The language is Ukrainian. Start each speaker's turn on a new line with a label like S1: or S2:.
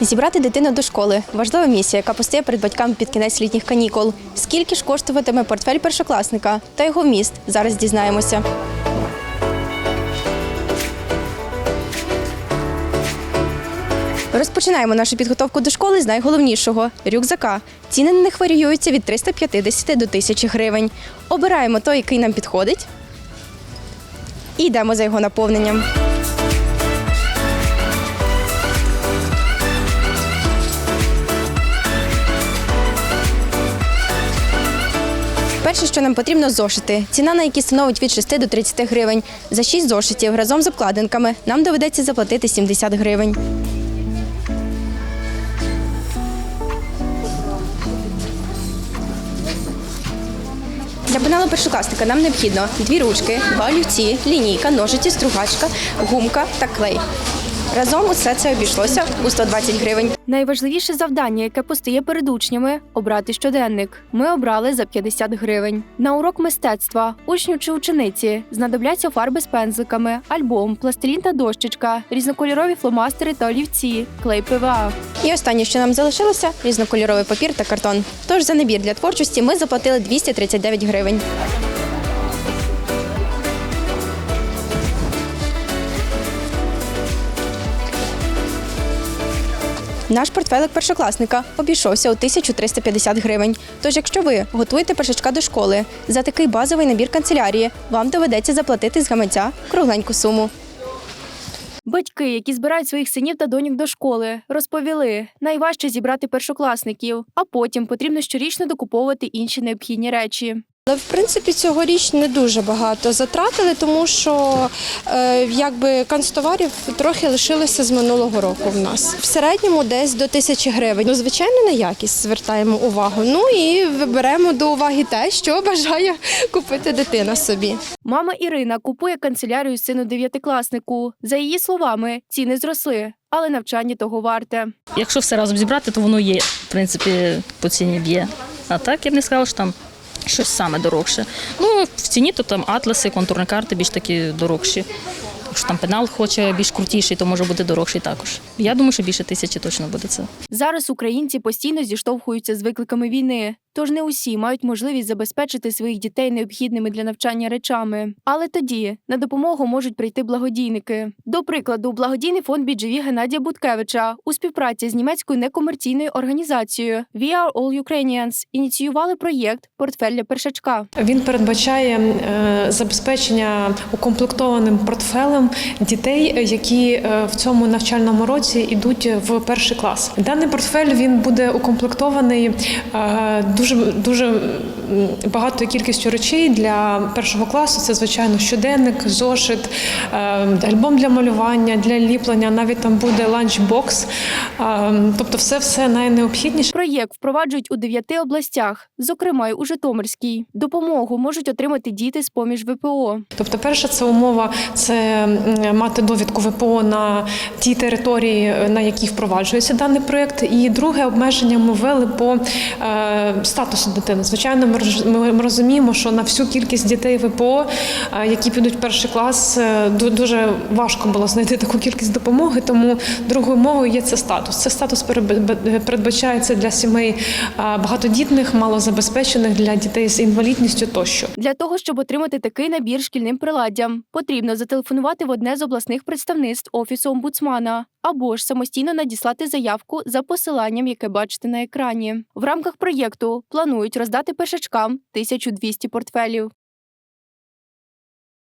S1: Зібрати дитину до школи важлива місія, яка постає перед батьками під кінець літніх канікул. Скільки ж коштуватиме портфель першокласника та його вміст? Зараз дізнаємося. Розпочинаємо нашу підготовку до школи з найголовнішого рюкзака. Ціни на них варіюються від 350 до 1000 гривень. Обираємо той, який нам підходить, і йдемо за його наповненням. Перше, що нам потрібно зошити. Ціна на які становить від 6 до 30 гривень. За 6 зошитів разом з обкладинками нам доведеться заплатити 70 гривень. Для пеналу першокласника нам необхідно дві ручки, два олівці, лінійка, ножиці, стругачка, гумка та клей. Разом усе це обійшлося у 120 гривень. Найважливіше завдання, яке постає перед учнями обрати щоденник. Ми обрали за 50 гривень. На урок мистецтва учню чи учениці знадобляться фарби з пензликами, альбом, пластилін та дощечка, різнокольорові фломастери та олівці, клей ПВА. І останнє, що нам залишилося різнокольоровий папір та картон. Тож за набір для творчості ми заплатили 239 гривень. Наш портфелик першокласника обійшовся у 1350 гривень. Тож, якщо ви готуєте першачка до школи за такий базовий набір канцелярії, вам доведеться заплатити з гаманця кругленьку суму. Батьки, які збирають своїх синів та доньок до школи, розповіли, найважче зібрати першокласників, а потім потрібно щорічно докуповувати інші необхідні речі.
S2: Але в принципі цьогоріч не дуже багато затратили, тому що е, якби канцтоварів трохи лишилося з минулого року в нас. В середньому десь до тисячі гривень. Ну, звичайно, на якість звертаємо увагу. Ну і виберемо до уваги те, що бажає купити дитина собі.
S1: Мама Ірина купує канцелярію сину дев'ятикласнику. За її словами, ціни зросли, але навчання того варте.
S3: Якщо все разом зібрати, то воно є, в принципі, по ціні б'є. А так я б не сказала, що там щось саме дорогше. Ну, в ціні то там атласи, контурні карти більш такі дорогші. Якщо там пенал хоче більш крутіший, то може бути дорожчий також. Я думаю, що більше тисячі точно буде це.
S1: Зараз українці постійно зіштовхуються з викликами війни, тож не усі мають можливість забезпечити своїх дітей необхідними для навчання речами. Але тоді на допомогу можуть прийти благодійники. До прикладу, благодійний фонд BGV Геннадія Буткевича у співпраці з німецькою некомерційною організацією We Are All Ukrainians ініціювали проєкт Портфель для першачка.
S4: Він передбачає е, забезпечення укомплектованим портфелем дітей, які е, в цьому навчальному році йдуть в перший клас. Даний портфель він буде укомплектований е, дуже дуже м, багатою кількістю речей для першого класу. Це звичайно щоденник, зошит, е, альбом для малювання, для ліплення. Навіть там буде ланчбокс. Е, Тобто, все все найнеобхідніше.
S1: Проєкт впроваджують у дев'яти областях, зокрема й у Житомирській. Допомогу можуть отримати діти з поміж ВПО.
S4: Тобто, перша це умова це мати довідку ВПО на тій території, на якій впроваджується даний проєкт. І друге обмеження ми ввели по е, статусу дитини. Звичайно, ми, розуміємо, що на всю кількість дітей ВПО, е, які підуть перший клас, е, дуже важко було знайти таку кількість допомоги. Тому другою мовою є це статус. Це статус передбачається для сімей багатодітних, малозабезпечених, для дітей з інвалідністю тощо.
S1: Для того, щоб отримати такий набір шкільним приладдям, потрібно зателефонувати в одне з обласних представництв Офісу омбудсмана або ж самостійно надіслати заявку за посиланням, яке бачите на екрані. В рамках проєкту планують роздати першачкам 1200 портфелів.